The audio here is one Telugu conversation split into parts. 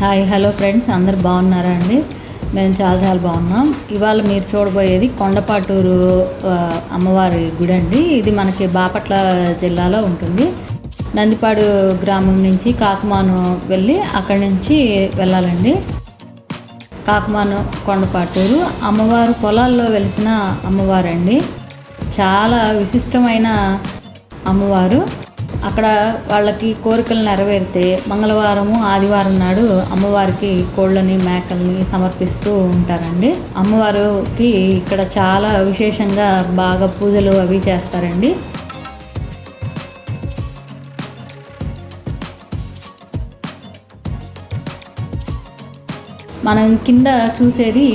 హాయ్ హలో ఫ్రెండ్స్ అందరు బాగున్నారా అండి? మేము చాలా చాలా బాగున్నాం. ఇవాళ మీరు చూడబోయేది కొండపాటూరు అమ్మవారి గుడి అండి. ఇది మనకి బాపట్ల జిల్లాలో ఉంటుంది. నందిపాడు గ్రామం నుంచి కాకమాను వెళ్ళి అక్కడి నుంచి వెళ్ళాలండి. కాకమాను కొండపాటూరు. అమ్మవారు పొలాల్లో వెలిసిన అమ్మవారండి. చాలా విశిష్టమైన అమ్మవారు. అక్కడ వాళ్ళకి కోరికలు నెరవేరితే మంగళవారము ఆదివారం నాడు అమ్మవారికి కోళ్ళని మేకల్ని సమర్పిస్తూ ఉంటారండి. అమ్మవారికి ఇక్కడ చాలా విశేషంగా బాగా పూజలు అవి చేస్తారండి. మనం కింద చూసేది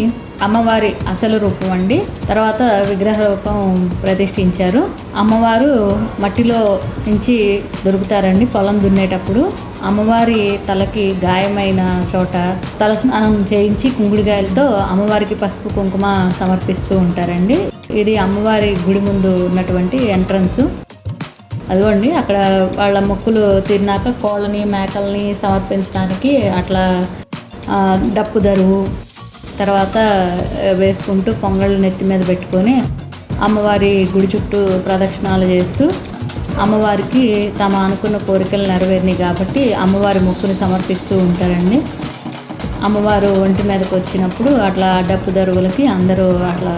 అమ్మవారి అసలు రూపం అండి. తర్వాత విగ్రహ రూపం ప్రతిష్ఠించారు. అమ్మవారు మట్టిలో నుంచి దొరుకుతారండి పొలం దున్నేటప్పుడు. అమ్మవారి తలకి గాయమైన చోట తల స్నానం చేయించి కుంగుడికాయలతో అమ్మవారికి పసుపు కుంకుమ సమర్పిస్తూ ఉంటారండి. ఇది అమ్మవారి గుడి ముందు ఉన్నటువంటి ఎంట్రన్స్. అదిగోండి అక్కడ వాళ్ళ మొక్కులు తిన్నాక కోళ్ళని మేకల్ని సమర్పించడానికి అట్లా డప్పు దరువు తర్వాత వేసుకుంటూ పొంగళ్ళు నెత్తి మీద పెట్టుకొని అమ్మవారి గుడి చుట్టూ ప్రదక్షిణాలు చేస్తూ అమ్మవారికి తమ అనుకున్న కోరికలు నెరవేరినాయి కాబట్టి అమ్మవారి మొక్కుని సమర్పిస్తూ ఉంటారండి. అమ్మవారు ఒంటి మీదకి వచ్చినప్పుడు అట్లా డప్పు దరువులకి అందరూ అట్లా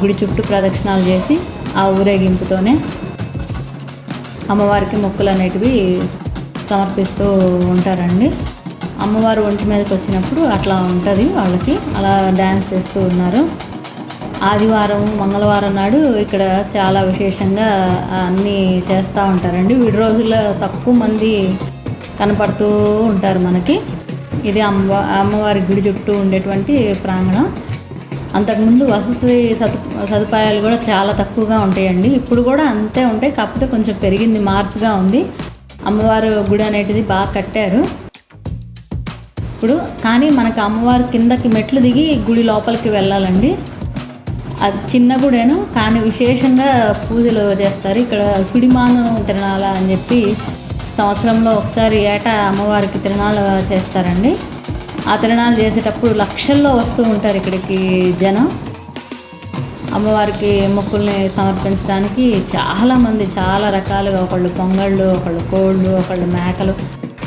గుడి చుట్టూ ప్రదక్షిణాలు చేసి ఆ ఊరేగింపుతోనే అమ్మవారికి మొక్కులు అనేటివి సమర్పిస్తూ ఉంటారండి. అమ్మవారు ఒంటి మీదకి వచ్చినప్పుడు అట్లా ఉంటుంది వాళ్ళకి. అలా డ్యాన్స్ చేస్తూ ఉన్నారు. ఆదివారం మంగళవారం నాడు ఇక్కడ చాలా విశేషంగా అన్నీ చేస్తూ ఉంటారండి. విడి రోజుల్లో తక్కువ మంది కనపడుతూ ఉంటారు మనకి. ఇది అమ్మ అమ్మవారి గుడి చుట్టూ ఉండేటువంటి ప్రాంగణం. అంతకుముందు వసతి సదు సదుపాయాలు కూడా చాలా తక్కువగా ఉంటాయండి. ఇప్పుడు కూడా అంతే ఉంటాయి. కాకపోతే కొంచెం పెరిగింది మార్పుగా ఉంది. అమ్మవారు గుడి అనేటిది బాగా కట్టారు. ఇప్పుడు కానీ మనకు అమ్మవారి కిందకి మెట్లు దిగి గుడి లోపలికి వెళ్ళాలండి. అది చిన్న గుడేను కానీ విశేషంగా పూజలు చేస్తారు. ఇక్కడ సుడిమాను తిరణాల అని చెప్పి సంవత్సరంలో ఒకసారి ఏటా అమ్మవారికి తిరణాలు చేస్తారండి. ఆ తిరణాలు చేసేటప్పుడు లక్షల్లో వస్తూ ఉంటారు ఇక్కడికి జనం. అమ్మవారికి మొక్కుల్ని సమర్పించడానికి చాలామంది చాలా రకాలుగా ఒకళ్ళు పొంగళ్ళు ఒకళ్ళు కోళ్ళు ఒకళ్ళు మేకలు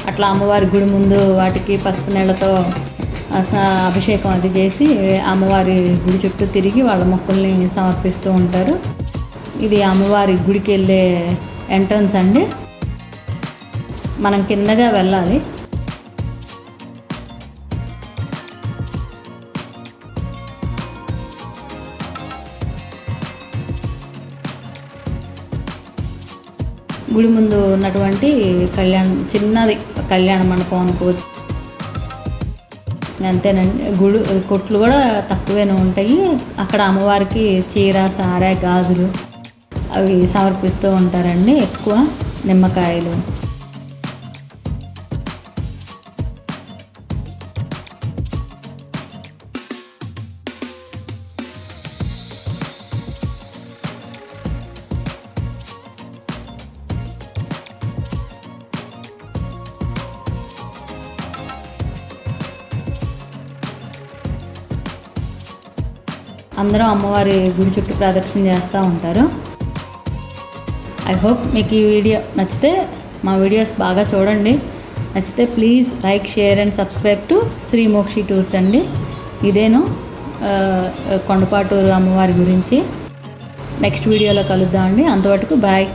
అట్లా అమ్మవారి గుడి ముందు వాటికి పసుపు నీళ్ళతో అభిషేకం అది చేసి అమ్మవారి గుడి చుట్టూ తిరిగి వాళ్ళ మొక్కుల్ని సమర్పిస్తూ ఉంటారు. ఇది అమ్మవారి గుడికి వెళ్ళే ఎంట్రన్స్ అండి. మనం కిందగా వెళ్ళాలి. గుడి ముందు ఉన్నటువంటి కళ్యాణ చిన్నది కళ్యాణ మండపం అనుకోవచ్చు. అంతేనండి. గుడి కొట్లు కూడా తక్కువనే ఉంటాయి. అక్కడ అమ్మవారికి చీర సారా గాజులు అవి సమర్పిస్తూ ఉంటారండి ఎక్కువ నిమ్మకాయలు. అందరూ అమ్మవారి గుడి చుట్టూ ప్రదక్షిణ చేస్తూ ఉంటారు. ఐ హోప్ మీకు ఈ వీడియో నచ్చితే మా వీడియోస్ బాగా చూడండి. నచ్చితే please like share and subscribe to Shri Mokshi tours అండి. ఇదేను కొండపాటూరు అమ్మవారి గురించి. నెక్స్ట్ వీడియోలో కలుద్దామండి అంతవరకు బాయ్